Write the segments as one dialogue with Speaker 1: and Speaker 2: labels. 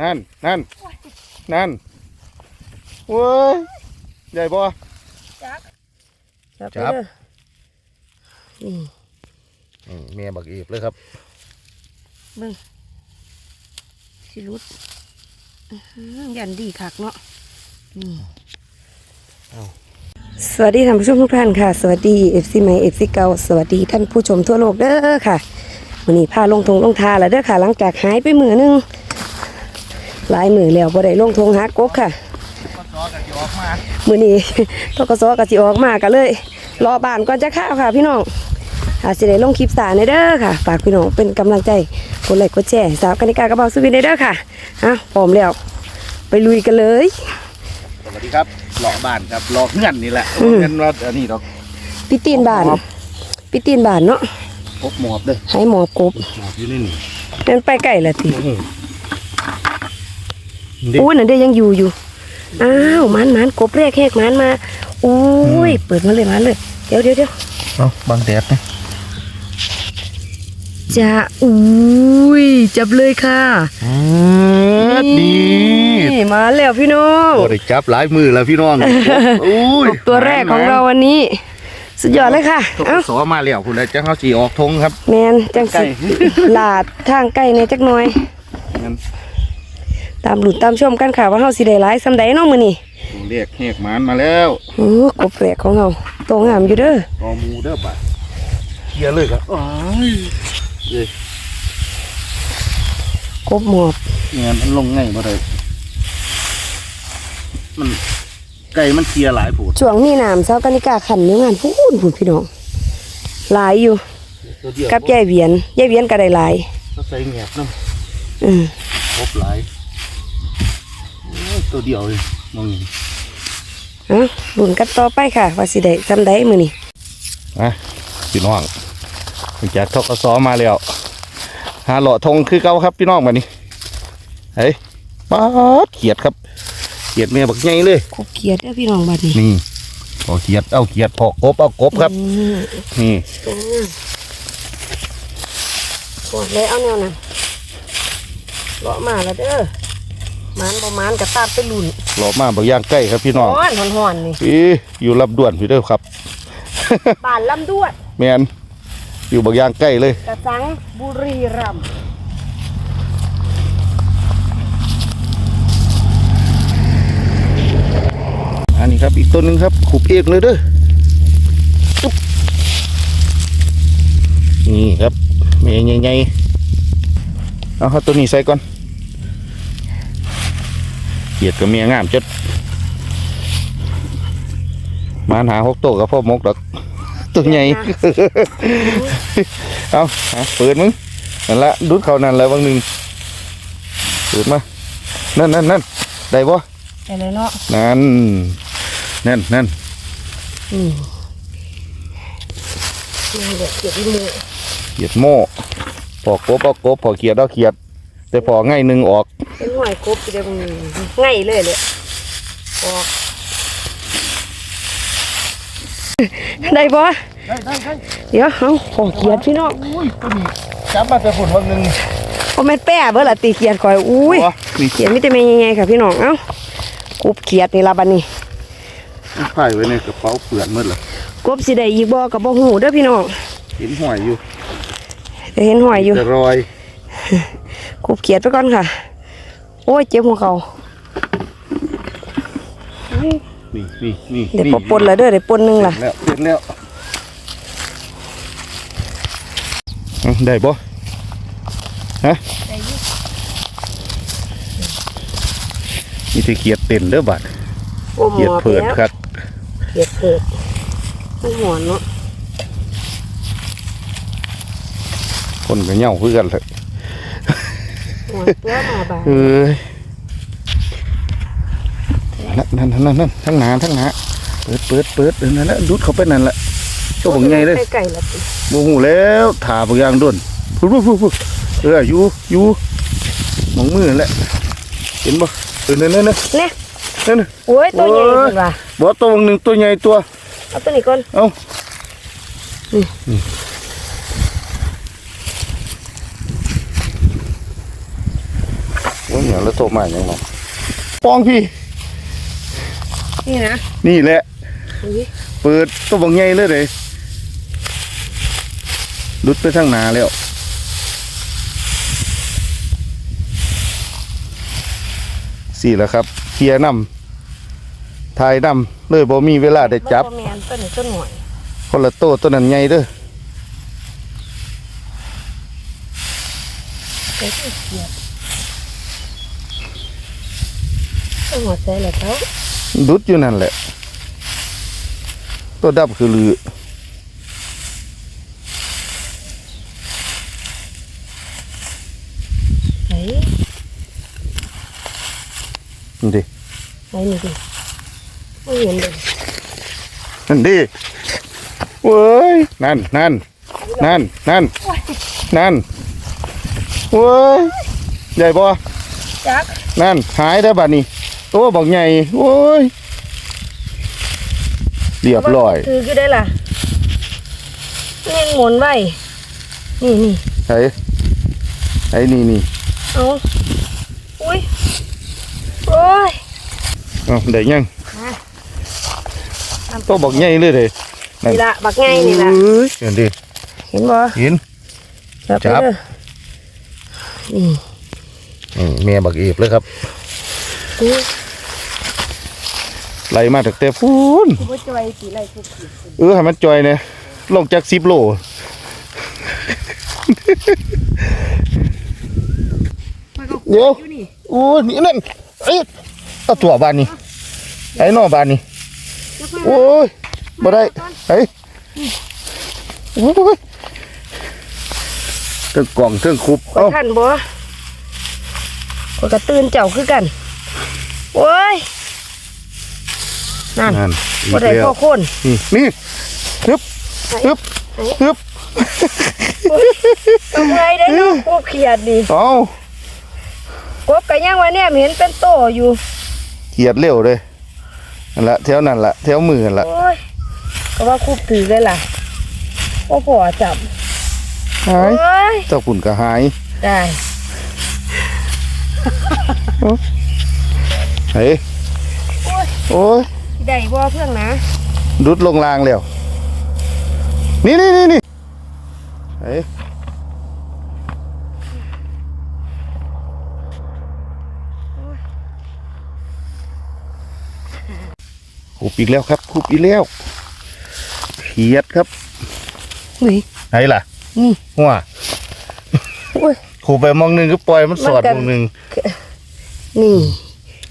Speaker 1: นั่นนั่นนั่นโว้ยใหญ่บ่
Speaker 2: จับ
Speaker 1: จับ
Speaker 2: ไปเด้อนี่
Speaker 1: นี่เมียบักอีบเลยครับ
Speaker 2: สิรุดอื้อหือยันดีคักเนาะนี่
Speaker 1: เอา
Speaker 2: สวัสดีท่านผู้ชมทุกท่านค่ะ สวัสดีเอฟซีใหม่เอฟซีเก่าสวัสดีท่านผู้ชมทั่วโลกเด้อค่ะวันนี้พาลงทงลงทาแล้วเด้อค่ะ หลังจากหายไปมือหนึง หลายมือแล้วบ่ได้ลงทงหากบค่ะ
Speaker 1: ก็ซอกันออกมา
Speaker 2: มือนี้ทกศกสิออกมากันเลย รอบ้านก่อนจะข้าวค่ะ พี่น้องอาจจะได้ลงคลิปสารในเด้อค่ะ ฝากพี่น้องเป็นกำลังใจกดไลค์กดแชร์สาวกนิกากระเป๋าสุวินในเด้อค่ะอะพร้อมแล้ว ไปลุยกันเลย
Speaker 1: สวัสดีครับหลอกบ้านครับหลอกเงื่อนนี่แหละ
Speaker 2: อืม
Speaker 1: เงื่อนว่าอันนี้ดอก
Speaker 2: พี่ตีนบ้าน
Speaker 1: ครับ
Speaker 2: พี่ตีนบ้านเนาะ
Speaker 1: พบหมอบเด้อ
Speaker 2: ให้หมอบกบ
Speaker 1: หมอบอยู่นี่นี่
Speaker 2: นั่นไปไก่ละที
Speaker 1: อื้อดิ
Speaker 2: อู้นั่นเด้ยังอยู่อยู่อ้าวมันมันกบแรกแหกมันมาอุ้ยเปิดมาเลยมาเลยเดี๋ยวเดี๋ยวเดี๋ยว
Speaker 1: เอาบังแดดนะ
Speaker 2: จะอุ้ยจับเลยค่ะ
Speaker 1: อือดี
Speaker 2: นี่มาแล้วพี่น้อง
Speaker 1: โอ้ได้จับหลายมือแล้วพี่น้องอุ้ย
Speaker 2: กบตัวแรกของเราวันนี้ สุดยอดเลยค่ะ
Speaker 1: ตก
Speaker 2: เอ้า
Speaker 1: สอมาแล้วคุณแล้วจะเข้าสีออกทงครับ
Speaker 2: แมนจัง
Speaker 1: ใกล้
Speaker 2: สิลาดทางใกล้ในจักหน่อย
Speaker 1: งั้น
Speaker 2: ตามหลุดตามชมกันค่ะว่าเฮาสิได้หลายซำใดเนาะมื้อนี้
Speaker 1: เรียกแหกหมานมาแล้ว
Speaker 2: โอ้กบแรกของเฮาโตงามอยู่เด้อ
Speaker 1: รอหมูเด้อป่ะเคลียร์เลยครับอ้ายเอ้ย
Speaker 2: กบหมอบ
Speaker 1: เนี่ยมันลงง่ายมาเลยมันไก่มันเคลียร์หลายผูด
Speaker 2: ช่วงมีน้ำเซากานิกาขันอยู่งานพูนพูนพี่น้องหลายอยู่
Speaker 1: ตัวเดียว
Speaker 2: กับยายเวียนยายเวียนก็ได้หลาย
Speaker 1: ก็ใส่แงบน้
Speaker 2: อืมำ
Speaker 1: ครบหลายโอ้ย ตัวเดียวเลยมองเห็น
Speaker 2: เอ้าลุ้นกันต่อไปค่ะ ว่าสิได้ซำใดมื้อนี้
Speaker 1: อะพี่น้องจากทกสมาแล้วหาหล่อทงคือเก่าครับพี่น้องมานี่เฮ้ยป๊าดเขียดครับเขียดเมียบักใหญ่เลย
Speaker 2: กบเขียดเด้อพี่น้องบัดนี้
Speaker 1: นี่พอเขียดเอาเขียดพอกบเอากบครับ
Speaker 2: อืม
Speaker 1: นี่
Speaker 2: ตรงนั้นกดเลยเอาแนวนั้นเลาะมาแล้วเด้อ มันประมาณกระตาบไปลุ่น
Speaker 1: หล่อมาบางอย่างใกล้ครับพี่น้อง
Speaker 2: ฮ้อนฮ้อนฮ้อนนี่
Speaker 1: อีอยู่รับด่วนพี่เด้อครับ
Speaker 2: บ้านลำด้วน
Speaker 1: แมนอยู่บางอย่างใกล้เลย
Speaker 2: กระสังบุรีรัมย์
Speaker 1: อันนี้ครับอีกต้นหนึงครับขุบเอกเลยเด้ออุ๊บนี่ครับเมย์ใหญ่ๆเอาครับตัวนี้ใส่ก่อนเกียดกับเมียงามจัดมานหาหกโตวกับพ่อมกดอกตัวใหญ่เอาหาเปิดมึงนั่นละดุดเขานั่นแล้วบางหนึ่งเปิดมานั่นนั่นนั่นได้บ่
Speaker 2: ไปเลยเนาะ
Speaker 1: นั่นนั่นนั่น
Speaker 2: อืมนี่แหละเก็บอีมือ
Speaker 1: เขียดโม่พอกบเอากบพอเขียดเอาเขียด แต่พอง่ายหนึ่งออก
Speaker 2: เป็นหอยกบเดี๋ยวมึงง่ายเลยเลยออกได้ปะ
Speaker 1: ได้ได้ได้
Speaker 2: เดี๋ยวเอาขอเกียดพี่น้อง
Speaker 1: อุ้ยตัวนี้จับมาแต่ฝุ่นวันหนึ่ง
Speaker 2: โอแม่นแป้เบอร์ละตีเกียดคอยอุ้ย
Speaker 1: โนี่
Speaker 2: เขียดมิตรเมย์ยังไงค่ะพี่น้องเอ้ากุบเขียดนี่ละบัดนี้
Speaker 1: ไผ่ไว้ในกระเป๋าเปลือนหมืดเลย
Speaker 2: กบสิได้อีกบ่กับบ่หูเด้อพี่น้อง
Speaker 1: เห็นหอยอยู่
Speaker 2: จะเห็นหอยอยู่
Speaker 1: แต่รอย
Speaker 2: กุบเขียดไปก่อนค่ะ โอ้ยเจ็บหัวเขา
Speaker 1: นี่นี่นี่
Speaker 2: เดี๋ยว
Speaker 1: นี่
Speaker 2: ปะปนแล้วเด้อเดี๋ยวปนหนึงล่ะ
Speaker 1: แล้วเสร็จแล้วเอาได้บ่ฮะมีแต่เขียดเต็นเด้อบัด
Speaker 2: โอ้หม
Speaker 1: เขียด
Speaker 2: อ
Speaker 1: เผิด
Speaker 2: แล้ว
Speaker 1: ครับ
Speaker 2: เขียดเผิดมันหอนเนาะ
Speaker 1: คนก็เหย่าคือกันเลย
Speaker 2: หอนตัวมาบาด
Speaker 1: เอ้ยนั่นนั่นนั่นนั่นทั้งหนาทั้งหนาเปิดเปิดเปิดเออนั่นแหละดุดเข้าไปนั่นแหละโชว์บังไงเลย
Speaker 2: ไก่ๆละติ
Speaker 1: โมโหแล้วถาบางอย่างด่วนพูดพูดพูดพูดเอออยู่อยู่มองมือนั่นแหละเห็นบ่เออนั่นนั่นนั่น
Speaker 2: เนี่ย
Speaker 1: นั่นน่ะ
Speaker 2: โอ้ยตัวใหญ่
Speaker 1: โอ้ย
Speaker 2: เห็นว่ะ
Speaker 1: บ่ตัวหนึ่งตัวใหญ่ตัว
Speaker 2: เอาตัวนี้ก่อน
Speaker 1: เอ้า
Speaker 2: นี่
Speaker 1: นี่โอ้อ้ยอย่างแล้วโตมาอย่างเนาะปองพี่
Speaker 2: นี่นะ
Speaker 1: นี่แหละ
Speaker 2: อุ้ย
Speaker 1: เปิดตัวบังใหญ่เลยเลยลุดไปทางหนาแล้วสี่แล้วครับเคลียร์นำทายนำเลยบ่มีเวลาได้จับ
Speaker 2: มันแมนต้นนี้ต้นหน่อย
Speaker 1: คนละโตตัวนั้นใหญ่เด้อ
Speaker 2: ใส่แล้วเขา
Speaker 1: ดุดอยู่นั่นแหละ ตัวดับคือลือ
Speaker 2: ไหน
Speaker 1: นี่ดิ
Speaker 2: ไหนนี่ดิไม่เห็นเลย
Speaker 1: นั่นดิเว้ยนั่นนั่นนั่นนั่นนั่นเว้ยใหญ่บ่
Speaker 2: จัก
Speaker 1: นั่นหายได้วบัดนี้ ตัวบอกใหญ่โอ้ยเรียบร้อย
Speaker 2: คือคือได้ล่ะมันยังหมุนไว้นี่นี่
Speaker 1: ไอ้ไอ้นี่นี่
Speaker 2: เอาอุ้ยโอ้ย
Speaker 1: เอาได้ยัง
Speaker 2: มา
Speaker 1: ตัวบอกใหญ่เลยเด้นั่น
Speaker 2: นี่ละบักไงนี่ละ
Speaker 1: เอ้ยเห็นดิ
Speaker 2: เห็นบ่
Speaker 1: เห็น
Speaker 2: จับไป
Speaker 1: จับ
Speaker 2: เด้อนี่
Speaker 1: นี่แม่บักเอฟเลยครับ
Speaker 2: อุ้ย
Speaker 1: ไล่มาตั้งแต่ฟูน
Speaker 2: คือว่าจอยสีไรทุกขีด
Speaker 1: เออให้มันจอยเนี่ยลงจากสิบโล
Speaker 2: มันก็
Speaker 1: เดี๋ยว
Speaker 2: อยู่นี่
Speaker 1: โอ้ยนี่นั่นเอ้ยเอาตัวบานนี่ไอ้นอบานนี่
Speaker 2: จับมา
Speaker 1: โอ้ยบ่ได้ไอ้โอ้ยเทิงกล่องเทิงคุบ
Speaker 2: ค
Speaker 1: เอ้าน
Speaker 2: ทันบ่คนกระตื่นเจ้าคือกัน โอ้ย นั่น
Speaker 1: นั่นอี
Speaker 2: บ่
Speaker 1: ก
Speaker 2: ได้
Speaker 1: แล้ว
Speaker 2: พ่อคน
Speaker 1: นี่นี่ฮึบฮึบฮึบ
Speaker 2: ทำไงได้เนาะพวกเขียดนี่
Speaker 1: เอา
Speaker 2: กบกันยังวะเนี่ยเห็นเป็นโตอยู่
Speaker 1: เกียดเร็วเลยนั่นละแถวนั่นละแถวมือนั่นละ
Speaker 2: โอ้ยก็ว่าคูบถือเลยล่ะโอ้พอจับ
Speaker 1: หาย
Speaker 2: โอ้ย
Speaker 1: เจ้าปุ่นก็หาย
Speaker 2: ได้
Speaker 1: เฮ้ย
Speaker 2: โอ้ย
Speaker 1: โอ้ย
Speaker 2: ได้บ่เพื่อนนะ
Speaker 1: ดุดลงรางแล้ว นี่นี่นี่นี่เฮ้ยคูบอีกแล้วครับคูบอีกแล้วเขียดครับ
Speaker 2: อุ้ย
Speaker 1: ไหนล่ะ
Speaker 2: นี่
Speaker 1: หัว
Speaker 2: โอ้ย
Speaker 1: คูบไปมองหนึ่งก็ปล่อยมันสอด
Speaker 2: มันกัน
Speaker 1: มองหนึ่ง
Speaker 2: นี่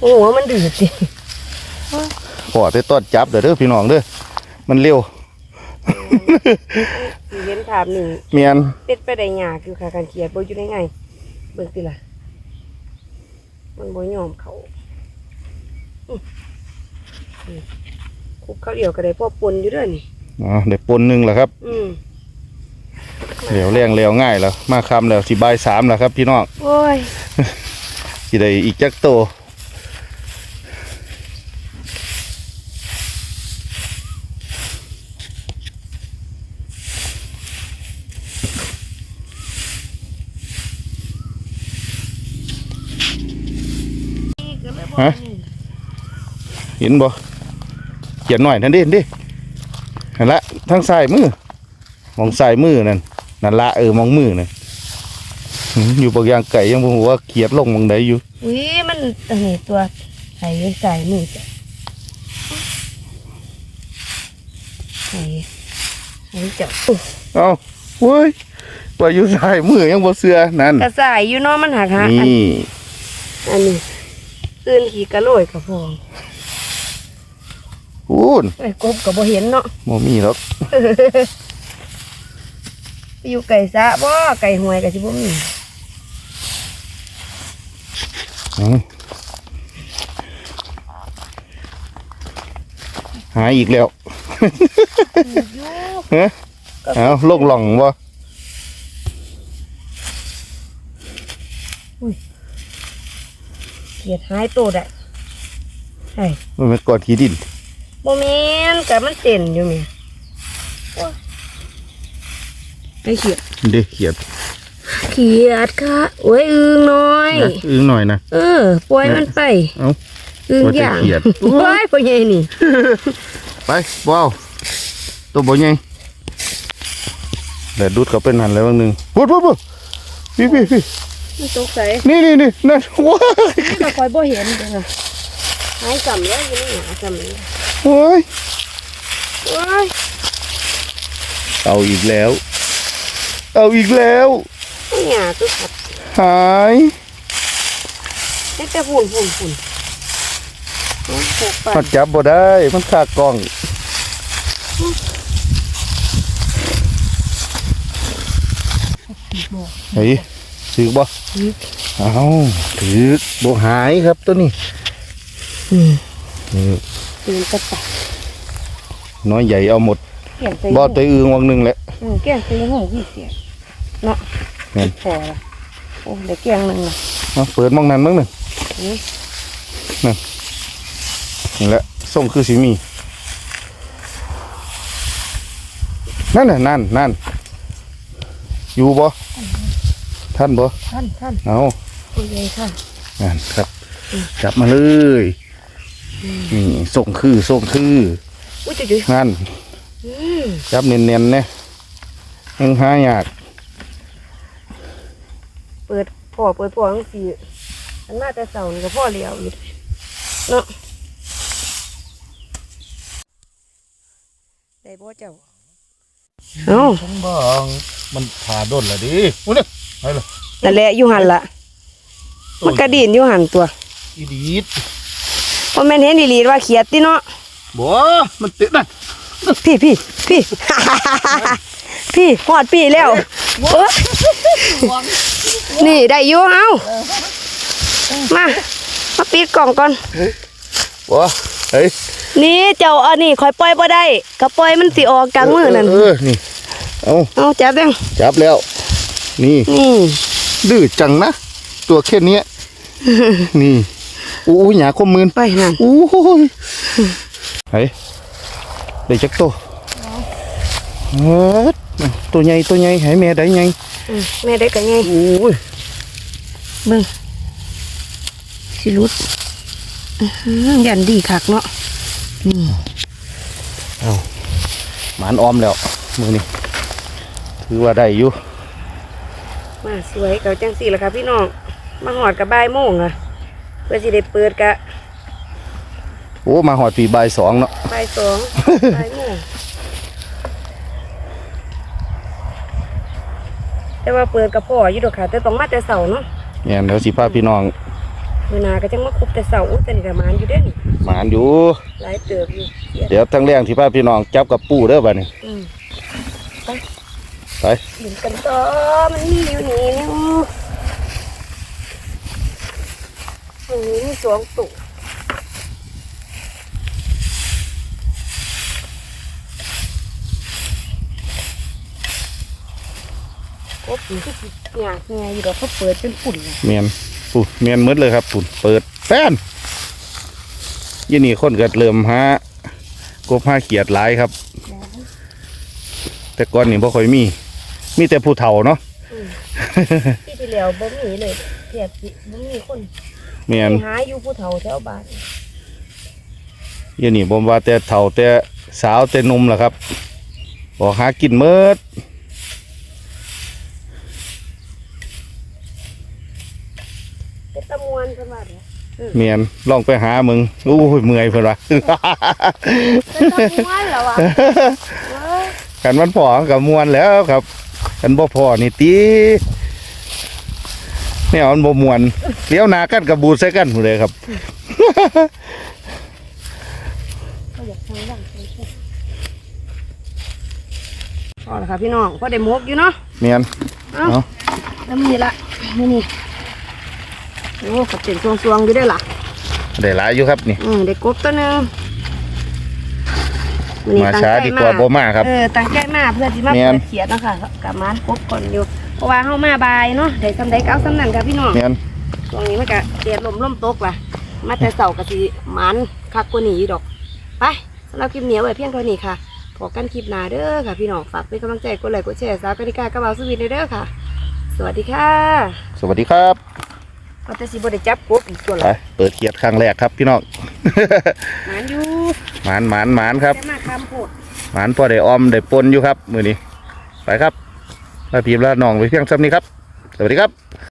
Speaker 2: โอ้โหมันดืดสิ
Speaker 1: ข อได้ต้อนจับเด้อเด้อพี่น้องเด้อมันเร็ว
Speaker 2: สิเห็นภาพนี่
Speaker 1: เมียน
Speaker 2: เป็ดไปได้ยากคือค่ะการเขียดบ่อยู่ได้ไงเบิกติล่ะมันบ่ยอมเขาอื้อนี่คุบข้าวเดียวก็ได้พ่อปนอยู่เด้วยนี่
Speaker 1: อ๋อได้ปนหนึ่งแล้วครับ
Speaker 2: อืม
Speaker 1: เหลวแรงเหลวง่ายแล้วมาคำแล้วสิบายสามแล้วครับพี่น้อง
Speaker 2: โอ้ย
Speaker 1: สิได้อีกจักโต
Speaker 2: นี่ก็เลยบ่
Speaker 1: ฮะ
Speaker 2: นี่
Speaker 1: เห็นบ่เขียนหน่อยนั่นดิดินั่นละทางซ้ายมือมองซ้ายมือนั่นนั่นละเออมองมือนั่นหืมอยู่บางอย่างไก่ยังบ่ฮู้ว่าเขียดลงมองใดอยู่
Speaker 2: อุ้ยมันอันนี้ตัวใส่ใส่มือจ้ะใส่ใส่จับอุ๊ย
Speaker 1: เอ้าเว้ยว่าอยู่ซ้ายมือยังบ่เสือนั่น
Speaker 2: กระใส่อยู่เนาะมันหักฮะอัน
Speaker 1: นี่
Speaker 2: อันนี้ ตื่นขี่กระโหลยกระพอง
Speaker 1: พูน
Speaker 2: ไอ้ยกบก็บ่เห็นเนาะ
Speaker 1: บ่มีหรอก
Speaker 2: อยู่ไก่สะบ่ไก่หวยก็สิบ่มี
Speaker 1: เอ้าหายอีกแล้ว
Speaker 2: อยู่
Speaker 1: ฮะเอาลงหล่องบ่
Speaker 2: เขียดหายโตได้ไอ้
Speaker 1: มันเป็นก้อนขี้ดิน
Speaker 2: บ่แม่นก็มันเต้นอยู่แม่โอ้ยไอ้เขียด
Speaker 1: เด้เขียด
Speaker 2: เขียดค่ะโอ้ยอึงน้อย
Speaker 1: นะอึ้งหน่อยนะ
Speaker 2: เออปล่อยมันไป
Speaker 1: เอ้า
Speaker 2: อึง
Speaker 1: ว่าจะ
Speaker 2: อย่าง
Speaker 1: เขียด
Speaker 2: โอ้ยพ่อใหญ่นี่
Speaker 1: ไปว้าวตัวบ่ใหญ่เดี๋ยวดูดเขาเป็นหันแล้วบางหนึงปุ๊บปุ๊บปุ๊บพี่พี่พี่
Speaker 2: มันตกใส่
Speaker 1: นี่นี่นี่นั่นว้าย
Speaker 2: ก็คอยบ่เห็นเด้อหายสำแล้วอยู่นี่หาสำเลย
Speaker 1: โอ้ย
Speaker 2: โอ้ย
Speaker 1: เอาอีกแล้ว เอาอีกแล้ว
Speaker 2: ไม่หยาตุ๊กขัด
Speaker 1: หาย
Speaker 2: แต่แต่ฝุ่นฝุ่นฝุ่นโอ้ยหกไป
Speaker 1: มันจับบ่ได้ มันขากล้องเฮ้ย ถือบ่เอาถือบ่หายครับตัวนี้
Speaker 2: อืม
Speaker 1: นี่
Speaker 2: ตื่นกระต่าย
Speaker 1: น้อยใหญ่เอาหมด
Speaker 2: เกี่ยนใส่
Speaker 1: บ่ตัวอึงวังหนึงแหละ
Speaker 2: อืมเกี่ยนใส่หูพี่เสียเนาะ
Speaker 1: แม่น
Speaker 2: พอละโอ้เดี๋ยวเกี่ยงหนึ่งละ
Speaker 1: มาเปิดมองนั้นมั้งหนึ่ง
Speaker 2: อืม
Speaker 1: นั่นนี่แหละส่งคือสิมีนั่นน่ะนั่นนั่นอยู่บ่ ท่านบ่
Speaker 2: ท่านท่าน
Speaker 1: เอา
Speaker 2: โอ้ยค่ะ
Speaker 1: นั่นครับ จับมาเลยนี่ส่งคือส่งคือ
Speaker 2: อุ้ยจุ๊ยจุ๊ย
Speaker 1: นั่น
Speaker 2: อืม
Speaker 1: จับเนียนๆเนี่ยยังหายาก
Speaker 2: เปิดพ่อเปิดพ่อทั้งสี่อันน่าแต่เสานี่ก็พ่อเลี้ยวอยู่เนาะได้บ่เจ้าเอ้า
Speaker 1: ทั้งบางมันผ่าด้นละดิอุ้ยเนี่ย ไปเลย
Speaker 2: นั่นแหละอยู่หันละมันกระดินอยู่หันตัว
Speaker 1: อีดีด
Speaker 2: ว่าแม่นเห็นดีๆว่าเขียดติเนาะ
Speaker 1: บ่มันติดนั่น
Speaker 2: พี่พี่พี่พี่หอดพี่แล้วโอ๊ยนี่ได้อยู่เอ้ามามาปิดกล่องก่อน
Speaker 1: บ่เฮ้ย
Speaker 2: นี่เจ้าอันนี้คอยปล่อยบ่ได้ก็ปล่อยมันสิออกกลางมือนั่น
Speaker 1: เออนี่เอา
Speaker 2: เอาจับเด้ง
Speaker 1: จับแล้ว นี่
Speaker 2: นี่
Speaker 1: ดื้อจังนะ ตัวแค่เนี้ยนี่อู้หยาคมมืน
Speaker 2: ไปนั่น
Speaker 1: อู้ยเฮ้ยได้จักตัวเฮ้ยตัวใหญ่ตัวใหญ่ให้แม่ได้ไง
Speaker 2: อืมแม่ได้กันไง
Speaker 1: โอ้ย
Speaker 2: เบิ่งสิรุดอื้อหือยันดีคักเนาะนี่
Speaker 1: เอาหมานออมแล้วมือนี่ถือว่าได้อยู่
Speaker 2: มาสวยเก่าจังสี่ละค่ะพี่น้อง มาหอดกับบ่ายโมงอะเพื่อสิได้เปิดกะ
Speaker 1: โอ้มาหอดปีบ่ายสองเนาะ
Speaker 2: บ่ายสองบ่ายโมงแต่ว่าเปิดกับพ่ออยู่ดอกค่ะ แต่ต้องมาแต่เสาเนาะ
Speaker 1: เนี่ยเดี๋ยวสิพาพี่น้อง
Speaker 2: เวลาก็จังมาคุบแต่เสาอุ้ยแต่นี่ก็มานอยู่เด้อนี่
Speaker 1: หมานอยู่
Speaker 2: หลายเติบอยู่เสีย
Speaker 1: เดี๋ยวทั้งแรงที่พาพี่น้องจับกับปูเด้อบัดนี้
Speaker 2: อืม
Speaker 1: ไป
Speaker 2: ดินกันต่อมันมีอยู่นี่นี่ยตรงนี้มีสองตุ่กบนี่ก็สิหยาดไงอยู่ดอกเขาเปิดเป็นฝุ่นเลย
Speaker 1: เมียนปูเมียนมืดเลยครับปูเปิดแป้นยี่นี่คนเกิดเริ่มหากบห้าเกียดหลายครับ แต่ก่อนนี่บ่ค่อยมี มีแต่ผู้เฒ่าเนาะ
Speaker 2: ที่ที่แล้วบ่มีเลยเทียบสิบ่มีคน
Speaker 1: เมียน
Speaker 2: หาอยู่ผู้เฒ่าแถวบ้าน
Speaker 1: ยี่นี่บ่ว่าแต่เฒ่าแต่สาวแต่หนุ่มล่ะครับบอกหากินเมิด
Speaker 2: เป็นตะมวนเพิ่นว่าเด้อ
Speaker 1: เมียนลองไปหามึงอู้ยเมื่อยเพิ่นว่า
Speaker 2: เป็นตะมวนเหรอวะเอ้ย
Speaker 1: กันมันพอกับมวนแล้วครับ กันบ่พอนี่ตีเนี่ยมันบ่มวนเลี้ยวหนากันกับบูดใส่กันหมดเลยครับ
Speaker 2: ก็อยากทำบ้างพอแล้วค่ะพี่น้องพอได้หมกอยู่เนาะ
Speaker 1: เมียน
Speaker 2: เอ้า
Speaker 1: เอา
Speaker 2: แล้วมีละนี่นี่โอ้ขับเป็นซวงๆอยู่ได้อล่ะ
Speaker 1: ได้หลายอยู่ครับนี่
Speaker 2: อืมได้กบตัวหนึง
Speaker 1: มาช้าดีกว่าบ่มาครับ
Speaker 2: เออตั้งใจมาเพื่อที่มา
Speaker 1: แม่
Speaker 2: เปิ
Speaker 1: น
Speaker 2: ดเขียดเนาะค่ะกับมานกบก่อนอยู่ เพราะว่าเฮามาบายเนาะได้สำได้เก้าสำนั่นค่ะพี่น้อง
Speaker 1: เมียน
Speaker 2: ช่วงนี้มันก็เตียดลมลมตกล่ะ มาแต่เสาร์กะสิหมันคักกว่านี้อยู่ดอก ไปสำหรับคลิปนี้เอาไว้เพียงเท่านี้ค่ะพอกันคลิปหน้าเด้อค่ะ พี่น้องฝากเป็นกำลังใจกดไลค์กดแชร์สาวกนิกากระเป๋าสวีทเด้อค่ะสสวัสดีค่ะ
Speaker 1: สวัสดีครับ
Speaker 2: ก็จะสิบ่ได้จับกบอีกตัว
Speaker 1: ไป
Speaker 2: ละ
Speaker 1: เปิดเขียดครั้งแรกครับพี่น้อง
Speaker 2: หมานอยู่
Speaker 1: หมานหมานหมานครับ
Speaker 2: แต่มาคำโพด
Speaker 1: หมานพอได้ออมได้ปนอยู่ครับ มือนี้ ไปครับลาพีมลาน้องไปเพียงซ้ำนี้ครับ สวัสดีครับ